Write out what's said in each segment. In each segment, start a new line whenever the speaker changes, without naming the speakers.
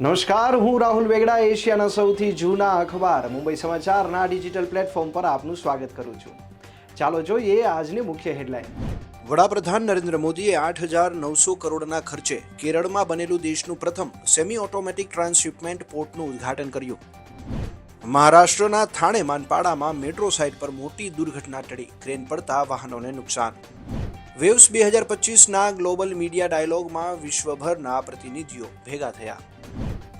નમસ્કાર, હું રાહુલ વેગડા, એશિયાના સૌથી જૂના અખબાર, મુંબઈ સમાચારના ડિજિટલ પ્લેટફોર્મ પર આપનું સ્વાગત કરું છું. ચાલો જોઈએ આજની મુખ્ય હેડલાઇન. વડાપ્રધાન નરેન્દ્ર મોદીએ આઠ હજાર નવસો કરોડના ખર્ચે કેરળમાં બનેલું દેશનું પ્રથમ સેમી ઓટોમેટિક ટ્રાન્સશિપમેન્ટ પોર્ટનું ઉદ્ઘાટન કર્યું. મહારાષ્ટ્રના થાણે માનપાડામાં મેટ્રો સાઇટ પર મોટી દુર્ઘટના ટળી. ક્રેન પડતા વાહનોને નુકસાન. વેવ્સ બે હજાર પચીસના ગ્લોબલ મીડિયા ડાયલોગમાં વિશ્વભરના પ્રતિનિધિઓ ભેગા થયા.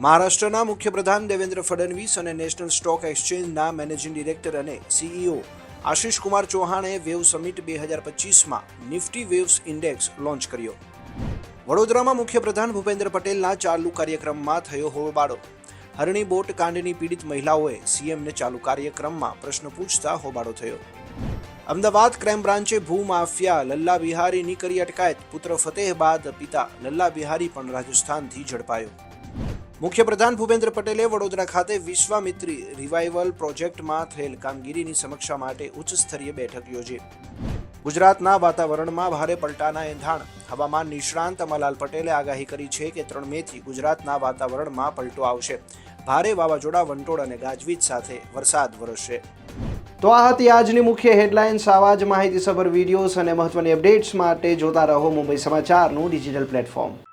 મહારાષ્ટ્રના મુખ્યપ્રધાન દેવેન્દ્ર ફડણવીસ અને નેશનલ સ્ટોક એક્સચેન્જના મેનેજિંગ ડિરેક્ટર અને સીઈઓ આશિષ કુમાર ચૌહાણે વેવ સમિટ બે હજાર પચીસમાં નિફ્ટી વેવ્સ ઇન્ડેક્સ લોન્ચ કર્યો. વડોદરામાં મુખ્યપ્રધાન ભૂપેન્દ્ર પટેલના ચાલુ કાર્યક્રમમાં થયો હોબાળો. હરણી બોટ કાંડની પીડિત મહિલાઓએ સીએમને ચાલુ કાર્યક્રમમાં પ્રશ્ન પૂછતા હોબાળો થયો. અમદાવાદ ક્રાઇમ બ્રાન્ચે ભૂ માફિયા, લલ્લા બિહારીની કરી અટકાયત, પુત્ર ફતેહ બાદ પિતા લલ્લા બિહારી પણ રાજસ્થાનથી ઝડપાયો. મુખ્યપ્રધાન ભૂપેન્દ્ર પટેલે વડોદરા ખાતે વિશ્વામિત્રી રિવાઇવલ પ્રોજેક્ટમાં થયેલ કામગીરીની સમીક્ષા માટે ઉચ્ચ સ્તરીય બેઠક યોજી. ગુજરાતના વાતાવરણમાં ભારે પલટાના એંધાણ. હવામાન નિષ્ણાંત અમલાલ પટેલે આગાહી કરી છે કે ત્રણ મેથી ગુજરાતના વાતાવરણમાં પલટો આવશે. ભારે વાવાઝોડા, વંટોળ અને ગાજવીજ સાથે વરસાદ વરસશે. તો આ હતી આજની મુખ્ય હેડલાઇન્સ. આવા જ માહિતીસભર વિડીયોઝ અને મહત્વની અપડેટ્સ માટે જોતા રહો મુંબઈ સમાચારનું ડિજિટલ પ્લેટફોર્મ.